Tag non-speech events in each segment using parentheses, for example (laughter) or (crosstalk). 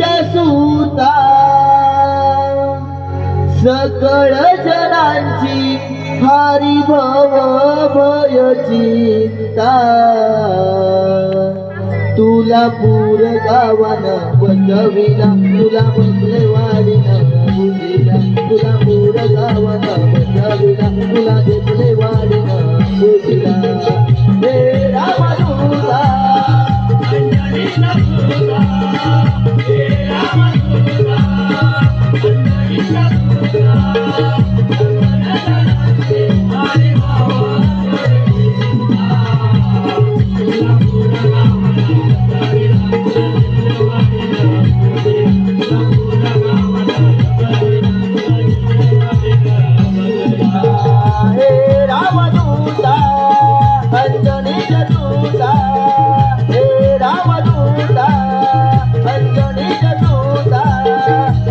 सूता सकळ जनांची हारी भव भयचिता तुला पूर गावान बसविला तुला मंगलवारीला बुजिला तुला पूर गावान बसविला तुला घेतले वारीला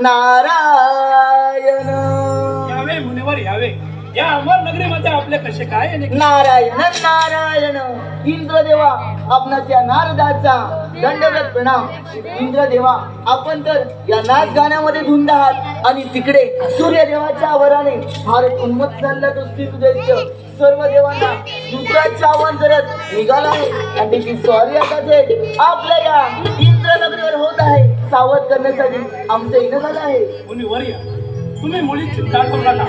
नारायण. यावे मुनिवर यावे. या अमर नगरीमध्ये आपले कसे काय नारायण नारायण. इंद्रदेवा आपणास या नारदाचा दंडवत प्रणाम. इंद्रदेवा आपण तर या नाच गाण्यामध्ये धुंद आहात आणि तिकडे सूर्यदेवाच्या आवराने भारत उन्मत झाला दृष्टी तुझ्या सर्व देवांना दुसऱ्याचे आव्हान करत निघाला आणि त्याची सॉरी आता थेट आपल्या या इंद्रनगरीवर होत आहे. सावध करण्यासाठी आमचं येणं झालं आहे. मुनी वर्य तुम्ही मुली चिंता करू नका.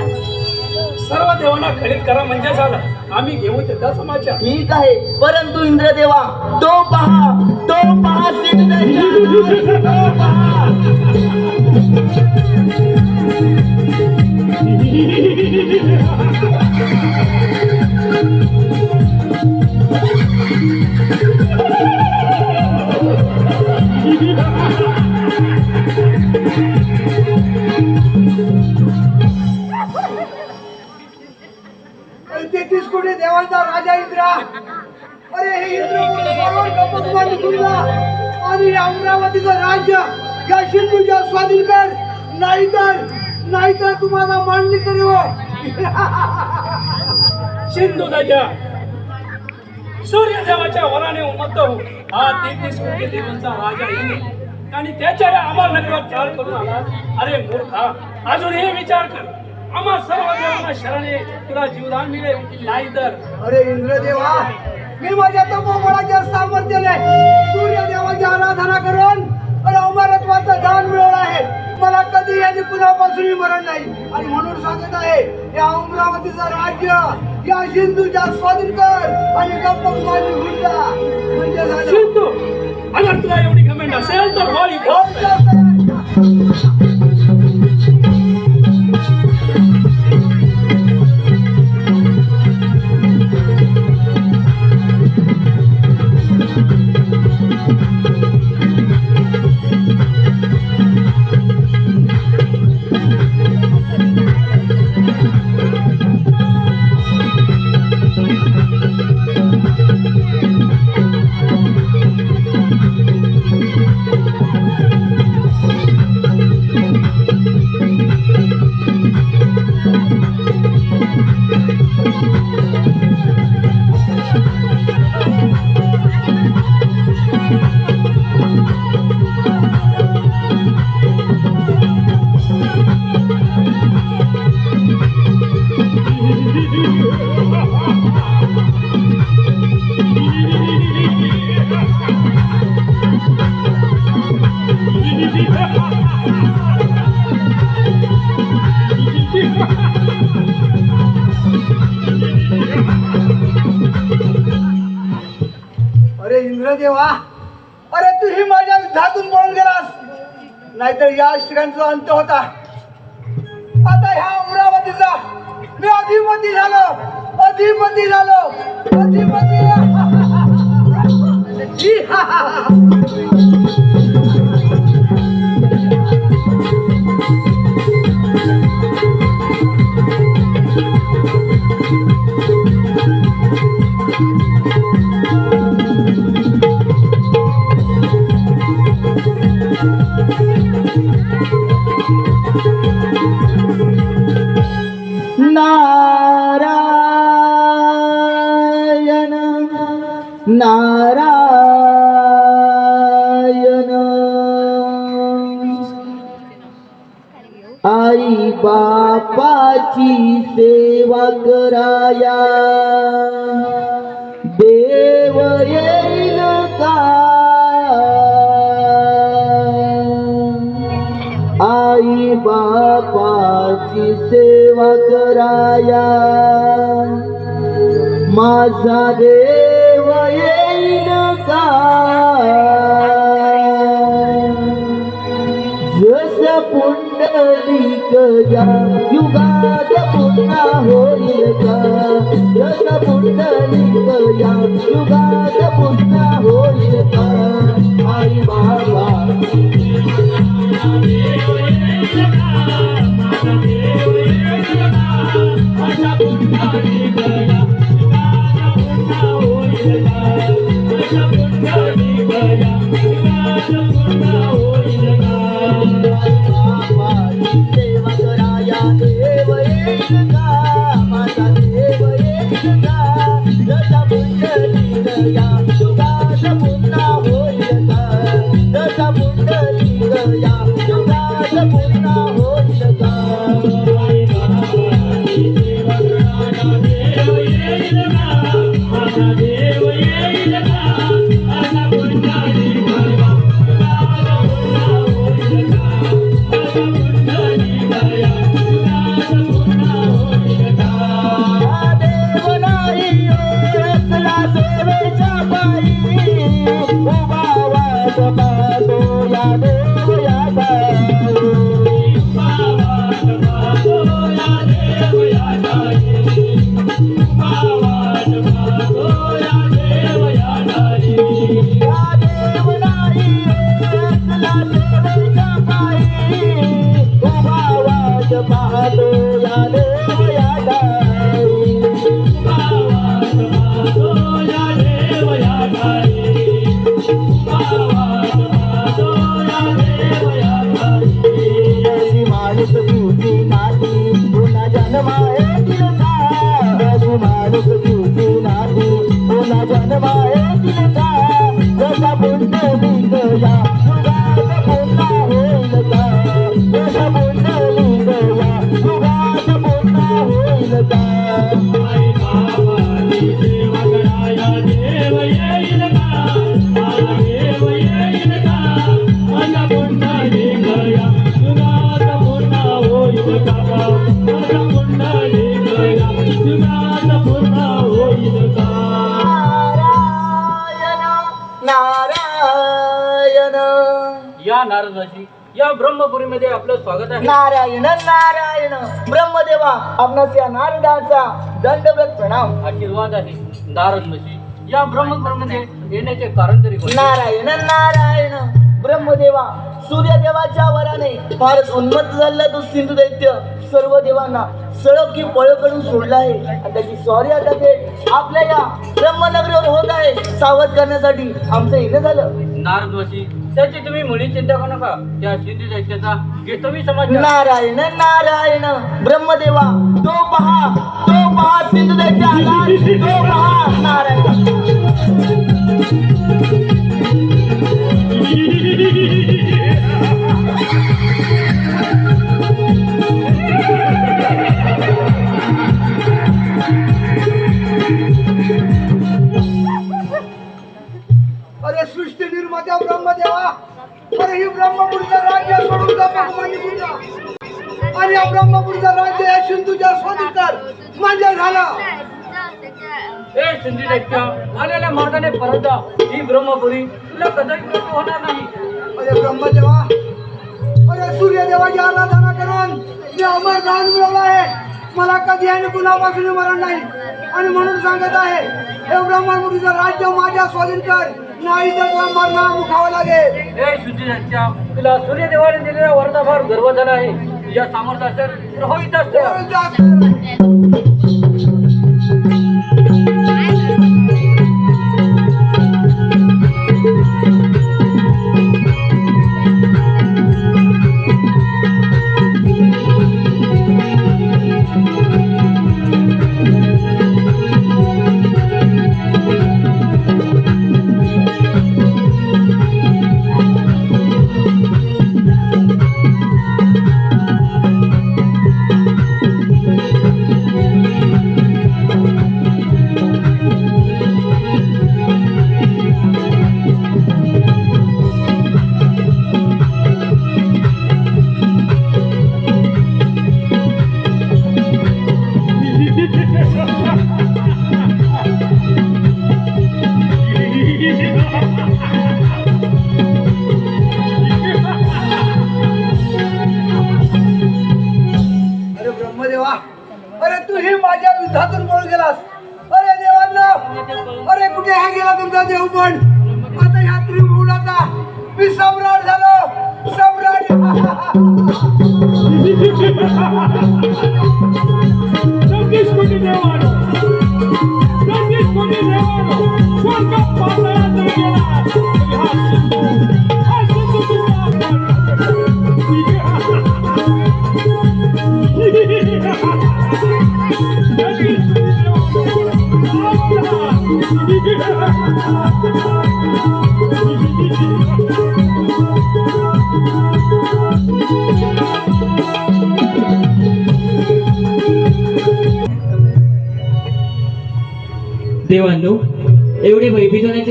सर्व देवांना खरीद करा म्हणजे झालं. आम्ही घेऊ त्याचा समाचार. ठीक आहे. परंतु इंद्रदेवा तो पहा. तो पहा तो पहा. एकतीस कोटी देवांचा राजा इंद्रा. अरे हे इंद्र आणि अमरावतीचं राज्य या सिंधूच्या स्वाधीन कर. नाहीतर नाहीतर तुम्हाला मांडली तरी हो. (laughs) सिंधू राजा सूर्यदेवाच्या वराने उमत हो. हा. तेहतीस कोटी देवांचा राजा येईल. आणि त्याच्या अमरनगरात अमर चाल करून आला. अरे मूर्खा अजूनही विचार कर. आम्हा सर्व देवांना शरणे. तुला जीवदान मिळेल. नाही तर अरे इंद्रदेवा मी माझ्या तपोबळाच्या सामर्थ्याने सूर्यदेवाची आराधना करून अरे अमरत्वाचं दान मिळवलं आहे. मला कधी याची पुन्हापासून मरण नाही. आणि म्हणून सांगत आहे या अमरावतीचं राज्य या सिंधूच्या स्वाधीन कर आणि गप्प म्हणजे सिंधू अगर तुला एवढी घमेंड असेल तर ही माझ्या पळून गेलास नाहीतर या स्त्रियांचा अंत होता आता ह्या अमरावतीचा मी अधिपती झालो. अधिपती झालो. अधिपती. नारायण (laughs) (laughs) नारायण। आई बापाची सेवा कराया। देव येईल का? आई बापाची सेवा कराया। माझा देव जस पुंडलिक या युगात पुन्हा होईल का? जस पुंडलिक या युगात या ब्रह्मपुरीमध्ये आपलं स्वागत आहे. नारायण नारायण. ब्रह्मदेवा आपणास या नारदाचा दंडवत प्रणाम. आशीर्वाद आहे. नारदवासी या ब्रह्मपुरीमध्ये येण्याचे कारण तरी कोणते? नारायण नारायण. ब्रह्मदेवा सूर्यदेवाच्या वराने फारच उन्मत्त झालेला तो सिंधू दैत्य सर्व देवांना सळक की पळ करून सोडला आहे. आणि त्याची स्वारी आता ते आपल्या या ब्रह्मनगरीवर होत आहे. सावध करण्यासाठी आमचं येणं झालं. नारदवासी त्याची तुम्ही मुली चिंता करू नका. त्या सिंधू दैत्याचा घेतवी समाचार नारायण नारायण ब्रह्मदेवा तो पहा तो पहा सिंधू दैत्य आला तो पहा नारायण. (laughs) ब्रह्मदेवा अरे ही ब्रह्मपुरीचं राज्य सोडून जा भगवान तुझा आणि या ब्रह्मपुरीचं राज्य या सिंधूच्या स्वाधिकार म्हणजे झालं. ए सिंधू दैत्य आलेल्या मार्गाने परत जा. ही ब्रह्मपुरी तुला कदाचित मृत्यू होणार नाही. अरे ब्रह्मदेवा अरे सूर्यदेवाची आराधना करून मी अमर दान मिळवलं आहे. मला कधी आणि कुणापासून मरण नाही. आणि म्हणून सांगत आहे हे ब्रह्मपुरीचं राज्य माझ्या स्वाधीन कर. नाही तर मरणा मुखावं लागेल. सिंधू दैत्य तुला सूर्यदेवाने दिलेल्या वरचा फार गर्व झाला आहे. तुझ्या सामर्थ्याचं तर होईत असतं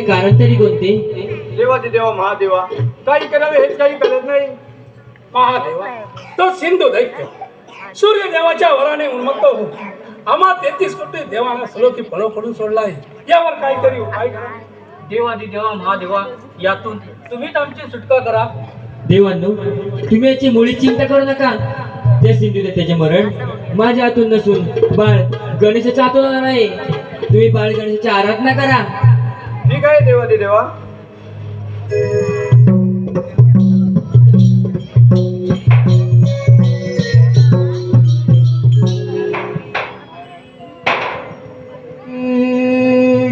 कारण तरी कोणते? देवादी देवा महादेवा. काही करावे हेच काही कळत नाही. महादेवा तो सिंधू दैत्य. सूर्यदेवाच्या वराने उन्मत्त होऊन आम्हा तेहतीस कोटी देवाला सलोकी फळो पडून सोडला आहे. यावर काहीतरी उपाय करा. देवादी देवा महादेवा यातून तुम्हीच आमची सुटका करा. देवांनो तुम्ही याची मुळी चिंता करू नका. त्या सिंधू त्याचे मरण माझ्या हातून नसून बाळ गणेशाच्या हातून आहे. तुम्ही बाळ गणेशाची आराधना करा. ठीक आहे देवादी देवा.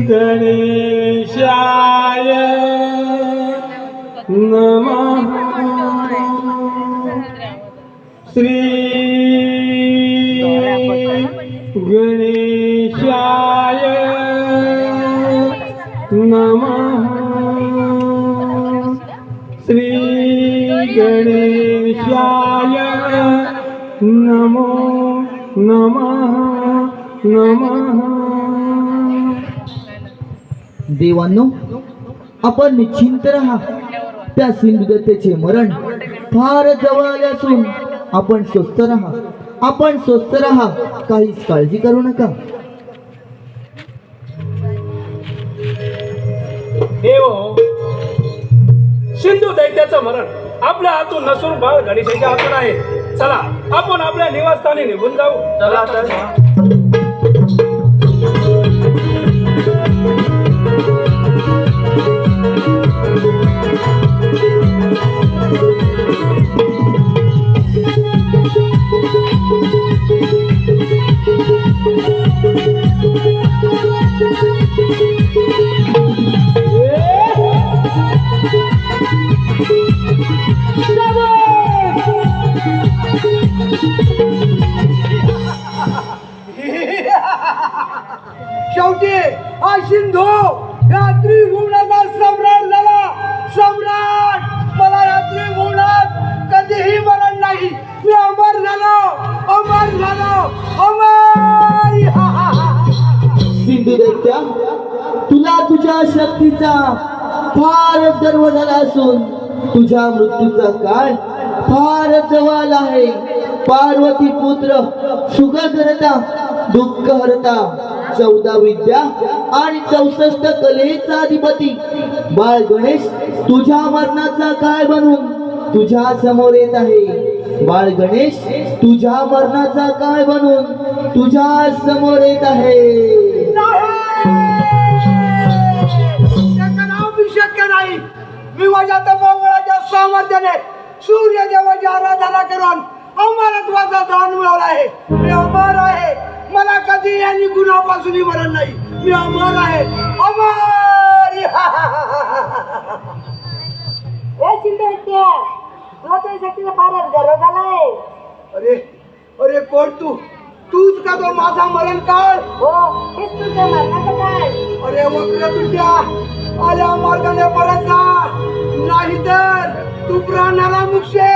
गणेशाय नमः. श्री नमः नमः। देवांनो आपण निश्चिंत राहा. त्या सिंधुदत्तेचे मरण फार जवळ आले असून आपण स्वस्थ राहा. आपण स्वस्थ राहा. काहीच काळजी करू नका. देव सिंधू दैत्याचं मरण आपल्या हातून नसून बाळ गणेशाच्या हातून आहे. चला आपण आपल्या निवासस्थानी निघून जाऊ चला तर शिंधो सिंधू या त्रिभुवनाचा सम्राट झाला. सम्राट मला या त्रिभुवनात कधीही मरण नाही. मी अमर झालो अमर झालो अमर! सिंधू दैत्या तुला तुझ्या शक्तीचा फार गर्व झाला असून तुझ्या मृत्यूचा काळ फार जवळ आहे. पार्वती पुत्र सुख करता दुःख हरता चौदा विद्या आणि चौसष्ट कलेचा अधिपती. बाळ गणेश तुझ्या मरणाचा काय बनून तुझ्या समोर येत आहे? बाळ गणेश तुझ्या मरणाचा काय बनून तुझ्या समोर येत आहे? त्याचं नाव मी मी माझ्या तपोबळाच्या सामर्थ्याने सूर्यदेवाची आराधना करून अमरत्वाचा दान मिळवला आहे. मी अमर आहे. मला कधी यांनी गुणापासूनही मरण नाही. मी अमर आहे. अमर! (laughs) ए शिंदे शक्तीचा फारच गर्व झालाय अरे अरे कोण तू? तूच का तो माझा मरण काळ हो हेच तुझ्या मरणाचं काय अरे वक्र तुझ्या आल्या मार्गाने परत जा. नाहीतर तू प्राणाला मुक्षेल